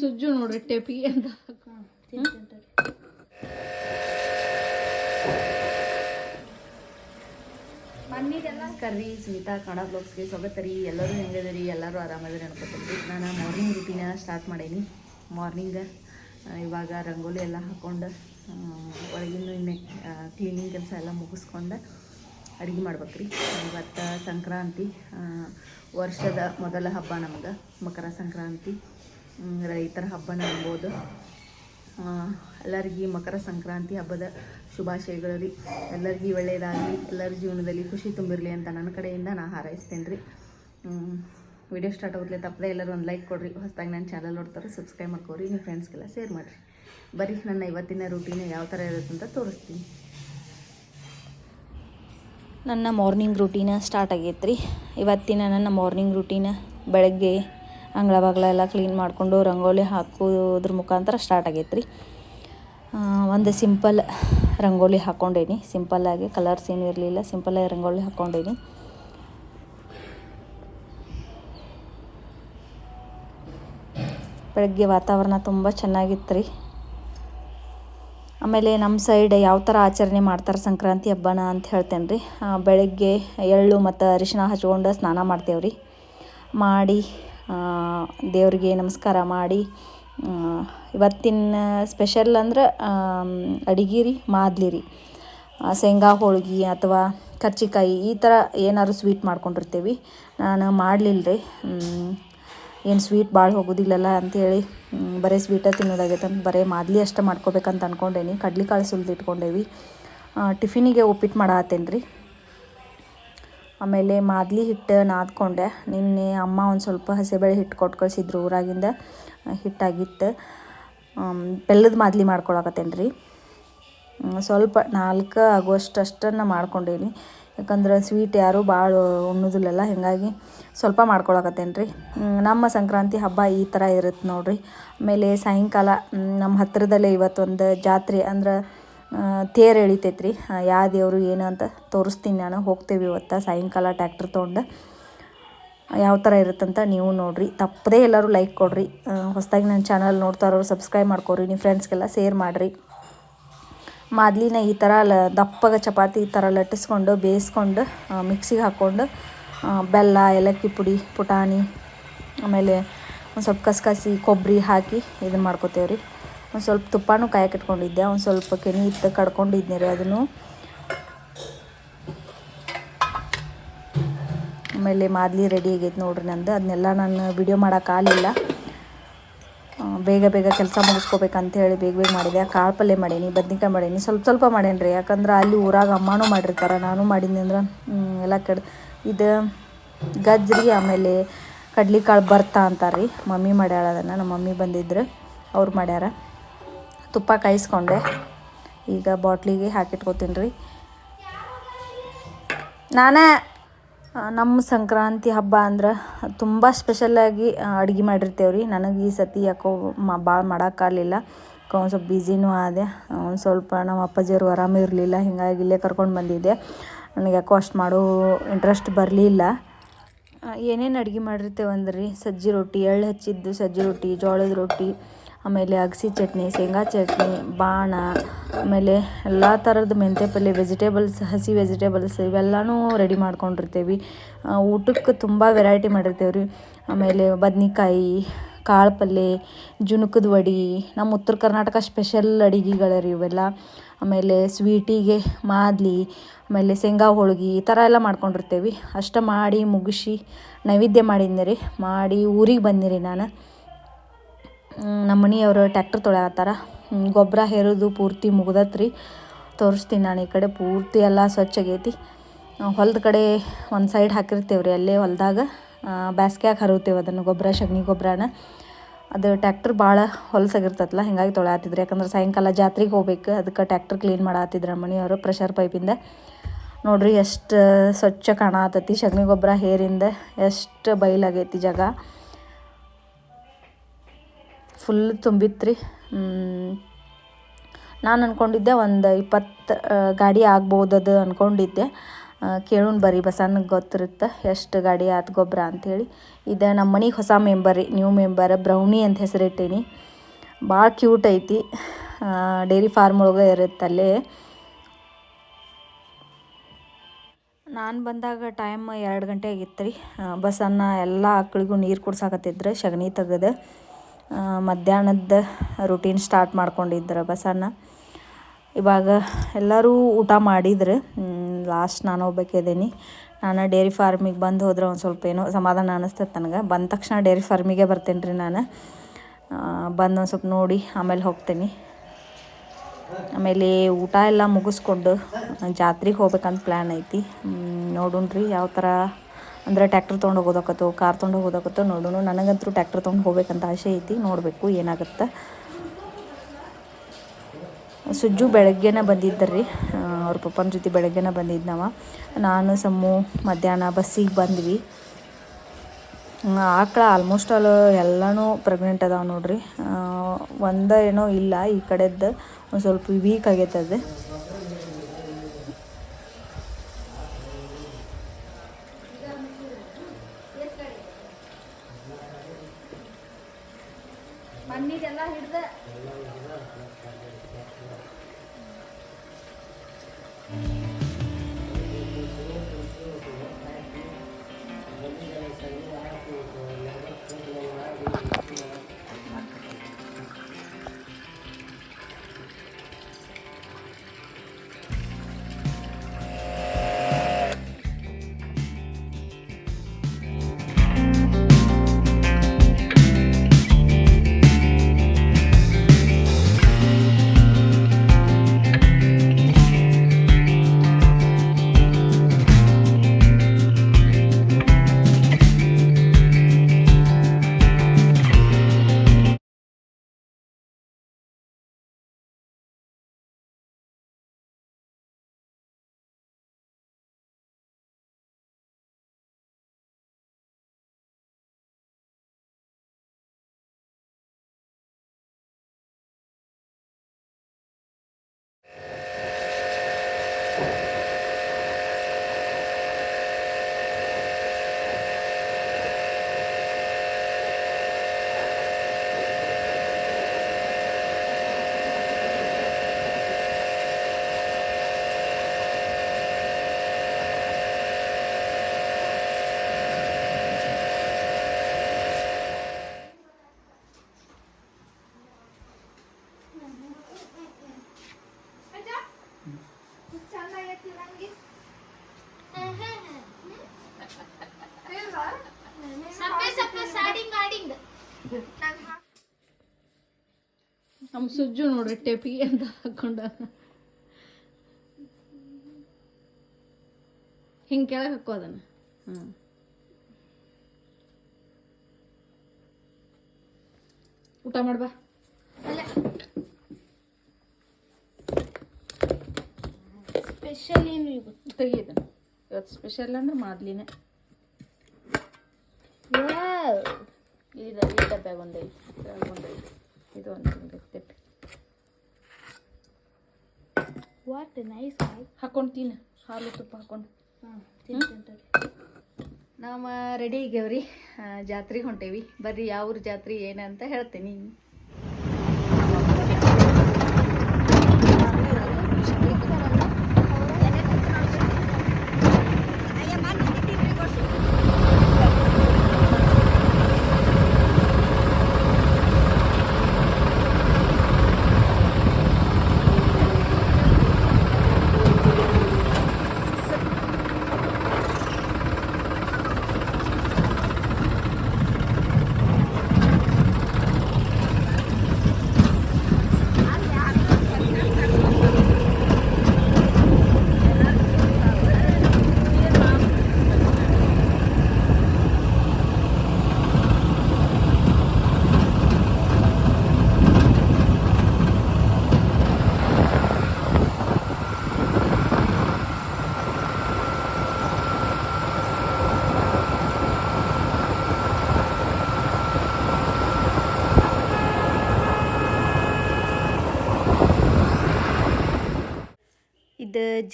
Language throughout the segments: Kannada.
ಸುಜ್ಜು ನೋಡ್ರಿ ಟೇಪಿಗೆ ಅಂತ. ಕರ್ರಿ ರೀ ಸುನೀತಾ ಕನ್ನಡ ಬ್ಲಾಗ್ಸ್ಗೆ ಸ್ವಾಗತ ರೀ. ಎಲ್ಲರೂ ಹೆಂಗದರಿ ಎಲ್ಲರೂ ಆರಾಮದ್ರಿ ಅನ್ಕೋತೀವಿ ನಾನು ಮಾರ್ನಿಂಗ್ ರುಟೀನ ಸ್ಟಾರ್ಟ್ ಮಾಡೀನಿ. ಮಾರ್ನಿಂಗ್ ಇವಾಗ ರಂಗೋಲಿ ಎಲ್ಲ ಹಾಕ್ಕೊಂಡು ಒಳಗಿನ ಇನ್ನೇ ಕ್ಲೀನಿಂಗ್ ಕೆಲಸ ಎಲ್ಲ ಮುಗಿಸ್ಕೊಂಡು ಅಡುಗೆ ಮಾಡ್ಬೇಕ್ರಿ ಇವತ್ತು ಸಂಕ್ರಾಂತಿ ವರ್ಷದ ಮೊದಲ ಹಬ್ಬ ನಮ್ಗೆ ಮಕರ ಸಂಕ್ರಾಂತಿ. ರೈತರ ಹಬ್ಬನ ಅನ್ಬೋದು. ಎಲ್ಲರಿಗೂ ಮಕರ ಸಂಕ್ರಾಂತಿ ಹಬ್ಬದ ಶುಭಾಶಯಗಳು ರೀ ಎಲ್ಲರಿಗೂ ಒಳ್ಳೆಯದಾಗಲಿ, ಎಲ್ಲರ ಜೀವನದಲ್ಲಿ ಖುಷಿ ತುಂಬಿರಲಿ ಅಂತ ನನ್ನ ಕಡೆಯಿಂದ ನಾ ಹಾರೈಸ್ತೇನೆ ರೀ ವಿಡಿಯೋ ಸ್ಟಾರ್ಟ್ ಆಗುತ್ತೆ ತಪ್ಪದೆ ಎಲ್ಲರೂ ಒಂದು ಲೈಕ್ ಕೊಡ್ರಿ. ಹೊಸದಾಗಿ ನನ್ನ ಚಾನಲ್ ನೋಡ್ತಾರೆ ಸಬ್ಸ್ಕ್ರೈಬ್ ಮಾಡ್ಕೊರಿ ನಿಮ್ಮ ಫ್ರೆಂಡ್ಸ್ಗೆಲ್ಲ ಶೇರ್ ಮಾಡಿರಿ. ಬರೀ ನನ್ನ ಇವತ್ತಿನ ರೂಟೀನ್ ಯಾವ ಥರ ಇರುತ್ತೆ ಅಂತ ತೋರಿಸ್ತೀನಿ. ನನ್ನ ಮಾರ್ನಿಂಗ್ ರೂಟೀನ ಸ್ಟಾರ್ಟ್ ಆಗೈತೆ ರೀ ಇವತ್ತಿನ ನನ್ನ ಮಾರ್ನಿಂಗ್ ರೂಟೀನ ಬೆಳಗ್ಗೆ ಅಂಗಳ ಬಾಗ್ಲ ಎಲ್ಲ ಕ್ಲೀನ್ ಮಾಡಿಕೊಂಡು ರಂಗೋಲಿ ಹಾಕೋದ್ರ ಮುಖಾಂತರ ಸ್ಟಾರ್ಟ್ ಆಗೈತೆ ರೀ ಒಂದು ಸಿಂಪಲ್ ರಂಗೋಲಿ ಹಾಕ್ಕೊಂಡೇನಿ ಸಿಂಪಲ್ಲಾಗಿ ಕಲರ್ಸ್ ಏನೂ ಇರಲಿಲ್ಲ. ಸಿಂಪಲ್ಲಾಗಿ ರಂಗೋಲಿ ಹಾಕ್ಕೊಂಡೇನಿ ಬೆಳಗ್ಗೆ ವಾತಾವರಣ ತುಂಬ ಚೆನ್ನಾಗಿತ್ತು ರೀ ಆಮೇಲೆ ನಮ್ಮ ಸೈಡ್ ಯಾವ ಥರ ಆಚರಣೆ ಮಾಡ್ತಾರೆ ಸಂಕ್ರಾಂತಿ ಹಬ್ಬನ ಅಂತ ಹೇಳ್ತೇನೆ ರೀ ಬೆಳಗ್ಗೆ ಎಳ್ಳು ಮತ್ತು ಅರಿಶಿನ ಹಚ್ಕೊಂಡು ಸ್ನಾನ ಮಾಡ್ತೇವೆ ರೀ ಮಾಡಿ ದೇವ್ರಿಗೆ ನಮಸ್ಕಾರ ಮಾಡಿ ಇವತ್ತಿನ ಸ್ಪೆಷಲ್ ಅಂದ್ರೆ ಅಡಿಗೆ ರೀ, ಮಾದ್ಲಿ ರೀ. ಶೇಂಗಾ, ಹೋಳ್ಗೆ ಅಥವಾ ಕರ್ಚಿಕಾಯಿ ಈ ಥರ ಏನಾದ್ರು ಸ್ವೀಟ್ ಮಾಡ್ಕೊಂಡಿರ್ತೀವಿ. ನಾನು ಮಾಡಲಿಲ್ಲ ರೀ ಏನು ಸ್ವೀಟ್ ಭಾಳ ಹೋಗೋದಿಲ್ಲಲ್ಲ ಅಂಥೇಳಿ ಬರೀ ಸ್ವೀಟ ತಿನ್ನೋದಾಗೈತೆ ಅಂತ ಬರೀ ಮಾದ್ಲಿ ಅಷ್ಟೇ ಮಾಡ್ಕೋಬೇಕಂತ ಅಂದ್ಕೊಂಡೇನಿ ಕಡ್ಲೆಕಾಳು ಕಾಳು ಇಟ್ಕೊಂಡೇವಿ. ಟಿಫಿನಿಗೆ ಉಪ್ಪಿಟ್ಟು ಮಾಡತ್ತೇನೆ ರೀ ಆಮೇಲೆ ಮಾದ್ಲಿ ಹಿಟ್ಟು ನಾದ್ಕೊಂಡೆ. ನಿನ್ನೆ ಅಮ್ಮ ಒಂದು ಸ್ವಲ್ಪ ಹಸಿಬೇಳೆ ಹಿಟ್ಟು ಕೊಟ್ಟು ಕಳಿಸಿದ್ರು. ಊರಾಗಿಂದ ಹಿಟ್ಟಾಗಿತ್ತು. ಬೆಲ್ಲದ ಮಾದಲಿ ಮಾಡ್ಕೊಳಕತ್ತೇನೆ ರೀ ಸ್ವಲ್ಪ ನಾಲ್ಕು ಆಗುವಷ್ಟು ಅಷ್ಟನ್ನು ಮಾಡ್ಕೊಂಡೇನಿ. ಯಾಕಂದ್ರೆ ಸ್ವೀಟ್ ಯಾರೂ ಭಾಳ ಉಣ್ಣೋದಿಲ್ಲಲ್ಲ, ಹೀಗಾಗಿ ಸ್ವಲ್ಪ ಮಾಡ್ಕೊಳಕತ್ತೇನೆ ರೀ ನಮ್ಮ ಸಂಕ್ರಾಂತಿ ಹಬ್ಬ ಈ ಥರ ಇರುತ್ತೆ ನೋಡಿರಿ. ಆಮೇಲೆ ಸಾಯಂಕಾಲ ನಮ್ಮ ಹತ್ತಿರದಲ್ಲೇ ಇವತ್ತೊಂದು ಜಾತ್ರೆ ಅಂದ್ರೆ ತೇರು ಎಳಿತೈತೆ ರೀ ಯಾವ ದೇವರು ಏನು ಅಂತ ತೋರಿಸ್ತೀನಿ ನಾನು. ಹೋಗ್ತೀವಿ ಇವತ್ತು. ಸಾಯಂಕಾಲ ಟ್ಯಾಕ್ಟ್ರ್ ತೊಗೊಂಡು. ಯಾವ ಥರ ಇರುತ್ತಂತ ನೀವು ನೋಡಿರಿ. ತಪ್ಪದೇ ಎಲ್ಲರೂ ಲೈಕ್ ಕೊಡಿರಿ. ಹೊಸದಾಗಿ ನನ್ನ ಚಾನಲ್ ನೋಡ್ತಾ ಇರೋರು ಸಬ್ಸ್ಕ್ರೈಬ್ ಮಾಡ್ಕೊರಿ ನಿಮ್ಮ ಫ್ರೆಂಡ್ಸ್ಗೆಲ್ಲ ಶೇರ್ ಮಾಡಿರಿ. ಮಾದ್ಲಿನ ಈ ಥರ ಲ, ದಪ್ಪಗೆ ಚಪಾತಿ ಈ ಥರ ಲಟ್ಟಿಸ್ಕೊಂಡು, ಬೇಯಿಸ್ಕೊಂಡು ಮಿಕ್ಸಿಗೆ ಹಾಕ್ಕೊಂಡು ಬೆಲ್ಲ, ಏಲಕ್ಕಿ ಪುಡಿ, ಪುಟಾಣಿ, ಆಮೇಲೆ ಒಂದು ಸ್ವಲ್ಪ ಕಸಕಸಿ, ಕೊಬ್ಬರಿ ಹಾಕಿ ಇದನ್ನು ಮಾಡ್ಕೋತೇವೆ ರೀ ಒಂದು ಸ್ವಲ್ಪ ತುಪ್ಪನೂ ಕಾಯಕ್ಕೆ ಇಟ್ಕೊಂಡಿದ್ದೆ ಒಂದು ಸ್ವಲ್ಪ ಕೆನೆ ಇತ್ತು ಕಡ್ಕೊಂಡಿದ್ನಿ ರೀ ಅದನ್ನು. ಆಮೇಲೆ ಮಾದಲಿ ರೆಡಿ ಆಗೈತೆ ನೋಡ್ರಿ ನಂದು. ಅದನ್ನೆಲ್ಲ ನಾನು ವಿಡಿಯೋ ಮಾಡೋಕ್ಕಾಗಲಿಲ್ಲ ಬೇಗ ಬೇಗ ಕೆಲಸ ಮುಗಿಸ್ಕೋಬೇಕಂತ ಹೇಳಿ ಬೇಗ ಬೇಗ ಮಾಡಿದೆ. ಕಾಳು ಪಲ್ಯ ಮಾಡೀನಿ, ಬದ್ನಿಕಾಯಿ ಮಾಡೀನಿ, ಸ್ವಲ್ಪ ಸ್ವಲ್ಪ ಮಾಡೇನಿ ರೀ. ಯಾಕಂದ್ರೆ ಅಲ್ಲಿ ಊರಾಗ ಅಮ್ಮನೂ ಮಾಡಿರ್ತಾರೆ, ನಾನು ಮಾಡೀನಿ ಅಂದ್ರೆ ಎಲ್ಲ ಕೆಡ್ ಇದು ಗಜ್ಜರಿ ಆಮೇಲೆ ಕಡ್ಲಿಕಾಳು ಬರ್ತಾ ಅಂತಾರೆ ರೀ. ಮಮ್ಮಿ ಮಾಡ್ಯಾಳ ಅದನ್ನು ನಮ್ಮ ಮಮ್ಮಿ ಬಂದಿದ್ರು, ಅವ್ರು ಮಾಡ್ಯಾರ. ತುಪ್ಪ ಕಾಯಿಸ್ಕೊಂಡೆ. ಈಗ ಬಾಟ್ಲಿಗೆ ಹಾಕಿಟ್ಕೋತೀನಿ ರೀ ನಾನೇ ನಮ್ಮ ಸಂಕ್ರಾಂತಿ ಹಬ್ಬ ಅಂದ್ರೆ ತುಂಬ ಸ್ಪೆಷಲ್ಲಾಗಿ ಅಡುಗೆ ಮಾಡಿರ್ತೇವೆ ರೀ ನನಗೆ ಈ ಸತಿ ಯಾಕೋ ಮ ಭಾಳ ಮಾಡೋಕ್ಕಾಗಲಿಲ್ಲ ಒಂದು ಸ್ವಲ್ಪ ಬ್ಯುಸಿನೂ ಆದೆ. ಒಂದು ಸ್ವಲ್ಪ ನಮ್ಮ ಅಪ್ಪಾಜಿಯವರು ಆರಾಮಿರಲಿಲ್ಲ ಹೀಗಾಗಿ ಇಲ್ಲೇ ಕರ್ಕೊಂಡು ಬಂದಿದ್ದೆ. ನನಗೆ ಯಾಕೋ ಅಷ್ಟು ಮಾಡೋ ಇಂಟ್ರೆಸ್ಟ್ ಬರಲಿಲ್ಲ. ಏನೇನು ಅಡುಗೆ ಮಾಡಿರ್ತೇವೆ ಅಂದ್ರೆ ಸಜ್ಜಿ ರೊಟ್ಟಿ, ಎಳ್ಳು ಹಚ್ಚಿದ್ದು ಸಜ್ಜಿ ರೊಟ್ಟಿ, ಜೋಳದ ರೊಟ್ಟಿ ಆಮೇಲೆ ಅಗಸಿ ಚಟ್ನಿ, ಶೇಂಗಾ ಚಟ್ನಿ, ಬಾಣ, ಆಮೇಲೆ ಎಲ್ಲ ಥರದ ಮೆಂತ್ಯ ಪಲ್ಯ ವೆಜಿಟೇಬಲ್ಸ್ ಹಸಿ ವೆಜಿಟೇಬಲ್ಸ್ ಇವೆಲ್ಲನೂ ರೆಡಿ ಮಾಡ್ಕೊಂಡಿರ್ತೇವೆ. ಊಟಕ್ಕೆ ತುಂಬ ವೆರೈಟಿ ಮಾಡಿರ್ತೇವೆ ರೀ. ಆಮೇಲೆ ಬದ್ನಿಕಾಯಿ, ಕಾಳು ಪಲ್ಯ ಜುಣುಕದ ವಡಿ ನಮ್ಮ ಉತ್ತರ ಕರ್ನಾಟಕ ಸ್ಪೆಷಲ್ ಅಡಿಗೆಗಳು ರೀ ಇವೆಲ್ಲ. ಆಮೇಲೆ ಸ್ವೀಟಿಗೆ ಮಾದಲಿ, ಆಮೇಲೆ ಶೇಂಗಾ ಹೋಳ್ಗೆ ಈ ಥರ ಎಲ್ಲ ಮಾಡ್ಕೊಂಡಿರ್ತೇವೆ. ಅಷ್ಟು ಮಾಡಿ ಮುಗಿಸಿ ನೈವೇದ್ಯ ಮಾಡಿದ್ದೆ ರೀ. ಮಾಡಿ ಊರಿಗೆ ಬಂದಿರಿ ನಾನು. ನಮ್ಮ ಮನೆಯವರು ಟ್ಯಾಕ್ಟ್ರ್ ತೊಳೆಯತ್ತಾರ ಗೊಬ್ಬರ ಹೇರೋದು ಪೂರ್ತಿ ಮುಗ್ದತ್ರಿ ತೋರಿಸ್ತೀನಿ ನಾನು ಈ ಕಡೆ ಪೂರ್ತಿ ಎಲ್ಲ ಸ್ವಚ್ಛ ಆಗೈತಿ. ಹೊಲದ ಕಡೆ ಒಂದು ಸೈಡ್ ಹಾಕಿರ್ತೇವೆ ರೀ, ಅಲ್ಲೇ ಹೊಲದಾಗ. ಬ್ಯಾಸ್ಗ್ಯಾಗ ಹರಿತೇವೆ ಅದನ್ನು ಗೊಬ್ಬರ ಶಗ್ನಿ ಗೊಬ್ಬರನ ಅದು ಟ್ಯಾಕ್ಟ್ರ್ ಭಾಳ ಹೊಲಸಾಗಿರ್ತೈತಲ್ಲ ಹಿಂಗಾಗಿ ತೊಳೆಯತ್ತಿದ್ರು ಯಾಕಂದ್ರೆ ಸಾಯಂಕಾಲ ಜಾತ್ರೆಗೆ ಹೋಗ್ಬೇಕು ಅದಕ್ಕೆ ಟ್ಯಾಕ್ಟ್ರ್ ಕ್ಲೀನ್ ಮಾಡತ್ತಿದ್ರು ನಮ್ಮ ಮನೆಯವರು ಪ್ರೆಷರ್ ಪೈಪಿಂದ ನೋಡ್ರಿ ಎಷ್ಟು ಸ್ವಚ್ಛ ಕಾಣತತಿ ಶಗ್ನಿ ಗೊಬ್ಬರ ಹೇರಿಂದ ಎಷ್ಟು ಬಯಲಾಗೈತಿ ಜಾಗ. ಫುಲ್ ತುಂಬಿತ್ತು ನಾನು ಅಂದ್ಕೊಂಡಿದ್ದೆ ಒಂದು ಇಪ್ಪತ್ತು ಗಾಡಿ ಆಗ್ಬೋದು ಅದು ಅಂದ್ಕೊಂಡಿದ್ದೆ ಕೇಳೋಣ ಬರ್ರಿ ಬಸಣ್ಣಗೆ ಗೊತ್ತಿರುತ್ತೆ ಎಷ್ಟು ಗಾಡಿ ಆತು ಗೊಬ್ಬರ ಅಂಥೇಳಿ ಇದು ನಮ್ಮ ಮನೆಗೆ ಹೊಸ ಮೆಂಬರ್ ರೀ ನ್ಯೂ ಮೆಂಬರ್ ಬ್ರೌನಿ ಅಂತ ಹೆಸರಿಟ್ಟೀನಿ. ಭಾಳ ಕ್ಯೂಟ್ ಐತಿ. ಡೈರಿ ಫಾರ್ಮ್ ಒಳಗೆ ಇರುತ್ತೆ ಅಲ್ಲೇ. ನಾನು ಬಂದಾಗ ಟೈಮ್ ಎರಡು ಗಂಟೆ ಆಗಿತ್ತು ರೀ ಬಸ್ಸನ್ನು ಎಲ್ಲ ಆಕಳಿಗೂ ನೀರು ಕುಡ್ಸಾಕತ್ತಿದ್ರೆ ಸಗಣಿ ತೆಗೆದು. ಮಧ್ಯಾಹ್ನದ ರೂಟೀನ್ ಸ್ಟಾರ್ಟ್ ಮಾಡ್ಕೊಂಡಿದ್ರು ಬಸಣ್ಣ. ಇವಾಗ ಎಲ್ಲರೂ ಊಟ ಮಾಡಿದ್ರು. ಲಾಸ್ಟ್ ನಾನು ಹೋಗ್ಬೇಕಿದ್ದೀನಿ ನಾನು ಡೈರಿ ಫಾರ್ಮಿಗೆ ಬಂದು ಹೋದ್ರೆ ಒಂದು ಸ್ವಲ್ಪ ಏನೋ ಸಮಾಧಾನ ಅನ್ನಿಸ್ತದೆ ನನಗೆ ಬಂದ ತಕ್ಷಣ ಡೈರಿ ಫಾರ್ಮಿಗೆ ಬರ್ತೇನೆ ರೀ ನಾನು. ಬಂದು ಒಂದು ಸ್ವಲ್ಪ ನೋಡಿ ಆಮೇಲೆ ಹೋಗ್ತೀನಿ. ಆಮೇಲೆ ಊಟ ಎಲ್ಲ ಮುಗಿಸ್ಕೊಂಡು ಜಾತ್ರೆಗೆ ಹೋಗ್ಬೇಕಂತ ಪ್ಲ್ಯಾನ್ ಐತಿ. ನೋಡೋಣ ಯಾವ ಥರ ಅಂದರೆ ಟ್ಯಾಕ್ಟರ್ ತೊಗೊಂಡು ಹೋಗೋದಕ್ಕತ್ತೋ, ಕಾರ್ ತೊಗೊಂಡು ಹೋಗೋದಕ್ಕತ್ತೋ ನೋಡೋಣ ನನಗಂತೂ ಟ್ಯಾಕ್ಟರ್ ತೊಗೊಂಡು ಹೋಗ್ಬೇಕಂತ ಆಸೆ ಐತಿ, ನೋಡಬೇಕು ಏನಾಗುತ್ತೆ. ಸುಜ್ಜು ಬೆಳಗ್ಗೆನೇ ಬಂದಿದ್ದರಿ ಅವ್ರ ಪಪ್ಪನ ಜೊತೆ ಬೆಳಗ್ಗೆನೇ ಬಂದಿದ್ದನವ ನಾನು, ಸಮ್ಮು, ಮಧ್ಯಾಹ್ನ ಬಸ್ಸಿಗೆ ಬಂದ್ವಿ. ಆಕಳ ಆಲ್ಮೋಸ್ಟ್ ಆಲ್ ಎಲ್ಲನೂ ಪ್ರೆಗ್ನೆಂಟ್ ಅದಾವೆ ನೋಡ್ರಿ. ಒಂದ ಏನೋ ಇಲ್ಲ, ಈ ಕಡೆದ್ದು ಒಂದು ಸ್ವಲ್ಪ ವೀಕ್ ಮಣ್ಣಿಗೆಲ್ಲ ಹಿಡ್ದ Thank. ಸಪ್ಪೆ ಸಪ್ಪೆ ಸ್ಟಾರ್ಟಿಂಗ್ ಆಡಿಂಗ್ ನಮ್ಮ ಸುಜ್ಜು ನೋಡ್ರಿ ಟೆಪಿಗೆ ಅಂತ ಹಾಕೊಂಡ. ಹಿಂಗೆ ಕೆಳಗೆ ಹಾಕೋ ಅದನ್ನ. ಹ್ಞೂ ಊಟ ಮಾಡ್ಬಾ ಸ್ಪೆಷಲ್ ಏನು ಇವತ್ತು ಸ್ಪೆಷಲ್ ಅಂದ್ರೆ ಮಾದ್ಲಿನೇ. ಇದು ಈ ಡಬ್ಬ್ಯಾಗ ಒಂದೈತಿ. ಇದ್ರಾಗ ಒಂದೈತಿ. ಇದು ಒಂದು ತೆಪ್ಪಿ ವಾಟ್ ನೈಸ್ ಹಾಕೊಂಡು ತಿನ್ನು ಹಾಲು ತುಪ್ಪ ಹಾಕೊಂಡು. ಹಾಂ ತಿಂತೀನಿ ನಾವು ರೆಡಿ ಆಗ್ಯಾವ್ರಿ ಜಾತ್ರೆಗೆ ಹೊಂಟೇವಿ. ಬರ್ರಿ ಯಾವ ಜಾತ್ರೆ ಏನಂತ ಹೇಳ್ತೀನಿ.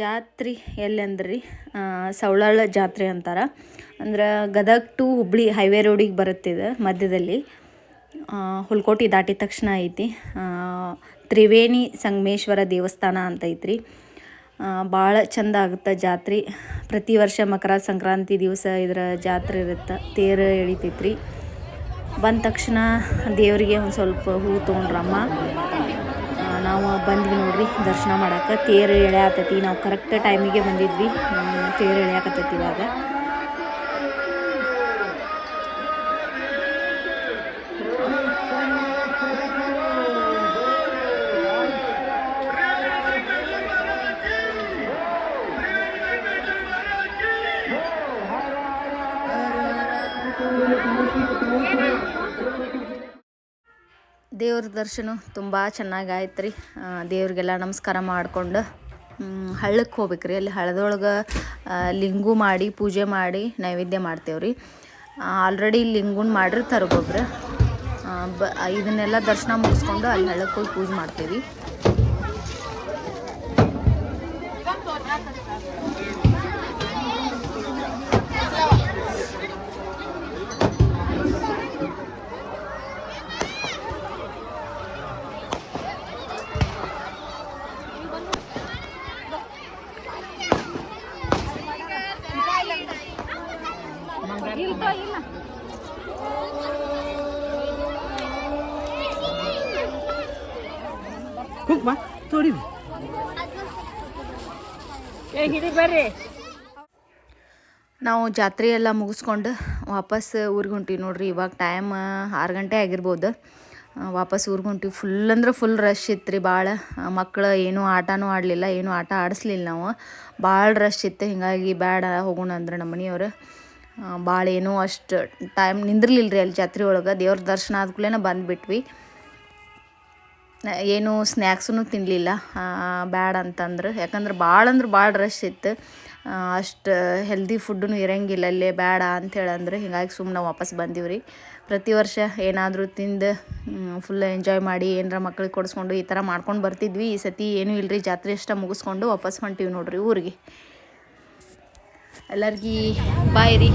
ಜಾತ್ರೆ ಎಲ್ಲಿ ಅಂದ್ರಿ ಸವಳಾಳ ಜಾತ್ರೆ ಅಂತಾರೆ. ಅಂದ್ರೆ ಗದಗ ಟು ಹುಬ್ಳಿ ಹೈವೇ ರೋಡಿಗೆ ಬರುತ್ತೆ ಇದು ಮಧ್ಯದಲ್ಲಿ. ಹುಲ್ಕೋಟಿ ದಾಟಿದ ತಕ್ಷಣ ಐತಿ. ತ್ರಿವೇಣಿ ಸಂಗಮೇಶ್ವರ ದೇವಸ್ಥಾನ ಅಂತ ಐತ್ರಿ. ಭಾಳ ಚಂದ ಆಗುತ್ತೆ ಜಾತ್ರೆ. ಪ್ರತಿ ವರ್ಷ ಮಕರ ಸಂಕ್ರಾಂತಿ ದಿವಸ ಇದರ ಜಾತ್ರೆ ಇರುತ್ತೆ, ತೇರು ಎಳಿತೈತ್ರಿ. ಬಂದ ತಕ್ಷಣ ದೇವರಿಗೆ ಒಂದು ಸ್ವಲ್ಪ ಹೂ ತೊಗೊಂಡ್ರಮ್ಮ. ನಾವು ಬಂದ್ವಿ ನೋಡ್ರಿ ದರ್ಶನ ಮಾಡಕ್ಕೆ ತೇರು ಎಳ್ಯಾತೈತಿ ನಾವು ಕರೆಕ್ಟ್ ಟೈಮಿಗೆ ಬಂದಿದ್ವಿ. ತೇರು ಎಳೆಯಾಕತ್ತೈತಿ ಇವಾಗ. ದೇವ್ರ ದರ್ಶನ ತುಂಬ ಚೆನ್ನಾಗಾಯ್ತು ರೀ ದೇವ್ರಿಗೆಲ್ಲ ನಮಸ್ಕಾರ ಮಾಡಿಕೊಂಡು ಹಳ್ಳಕ್ಕೆ ಹೋಗ್ಬೇಕ್ರಿ. ಅಲ್ಲಿ ಹಳ್ಳದೊಳಗೆ ಲಿಂಗು ಮಾಡಿ, ಪೂಜೆ ಮಾಡಿ ನೈವೇದ್ಯ ಮಾಡ್ತೇವೆ ರೀ ಆಲ್ರೆಡಿ ಲಿಂಗುನ್ ಮಾಡಿರ್ತಾರೆ ಒಬ್ಬೊಬ್ರು ಬ, ಇದನ್ನೆಲ್ಲ ದರ್ಶನ ಮುಗಿಸ್ಕೊಂಡು ಅಲ್ಲಿ ಹಳ್ಳಕ್ಕೆ ಹೋಗಿ ಪೂಜೆ ಮಾಡ್ತೇವೆ. ನಾವು ಜಾತ್ರೆ ಎಲ್ಲ ಮುಗಿಸ್ಕೊಂಡು ವಾಪಸ್ ಊರಿಗೆ ಹೊಂಟೀವಿ ನೋಡ್ರಿ. ಇವಾಗ ಟೈಮ್ ಆರು ಗಂಟೆ ಆಗಿರ್ಬೋದು. ವಾಪಸ್ ಊರಿಗೆ ಹೊಂಟೀವಿ. ಫುಲ್ ಅಂದ್ರೆ ಫುಲ್ ರಶ್ ಇತ್ತು ರೀ ಭಾಳ ಮಕ್ಕಳು ಏನೂ ಆಟನೂ ಆಡಲಿಲ್ಲ ಏನೂ ಆಟ ಆಡಿಸ್ಲಿಲ್ಲ ನಾವು. ಭಾಳ ರಶ್ ಇತ್ತು. ಹಿಂಗಾಗಿ ಬೇಡ ಹೋಗೋಣ ಅಂದ್ರೆ ನಮ್ಮ ಮನೆಯವರು. ಭಾಳ ಏನೂ ಅಷ್ಟು ಟೈಮ್ ನಿಂದಿರ್ಲಿಲ್ಲ ರೀ ಅಲ್ಲಿ ಜಾತ್ರೆ ಒಳಗೆ. ದೇವ್ರ ದರ್ಶನ ಆದ ಕೂಡಲೇ ಬಂದುಬಿಟ್ವಿ. ಏನು ಸ್ನ್ಯಾಕ್ಸೂ ತಿನ್ನಲಿಲ್ಲ ಬ್ಯಾಡ ಅಂತಂದ್ರೆ. ಯಾಕಂದ್ರೆ ಭಾಳ ಅಂದ್ರೆ ಭಾಳ ರಶ್ ಇತ್ತು. ಅಷ್ಟು ಹೆಲ್ದಿ ಫುಡ್ಡೂ ಇರಂಗಿಲ್ಲ ಅಲ್ಲೇ ಬೇಡ ಅಂಥೇಳಿ ಅಂದ್ರೆ ಹಿಂಗಾಗಿ ಸುಮ್ಮನೆ ವಾಪಸ್ ಬಂದೀವಿ ರೀ ಪ್ರತಿ ವರ್ಷ ಏನಾದರೂ ತಿಂದು ಫುಲ್ ಎಂಜಾಯ್ ಮಾಡಿ, ಏನರ ಮಕ್ಳಿಗೆ ಕೊಡಿಸ್ಕೊಂಡು ಈ ಥರ ಮಾಡ್ಕೊಂಡು ಬರ್ತಿದ್ವಿ. ಈ ಸತಿ ಏನೂ ಇಲ್ಲರಿ ಜಾತ್ರೆ ಅಷ್ಟ ಮುಗಿಸ್ಕೊಂಡು ವಾಪಸ್ ಹೊಂಟೀವಿ ನೋಡ್ರಿ ಊರಿಗೆ. ಎಲ್ಲರಿಗೂ ಬಾಯ್ ರೀ.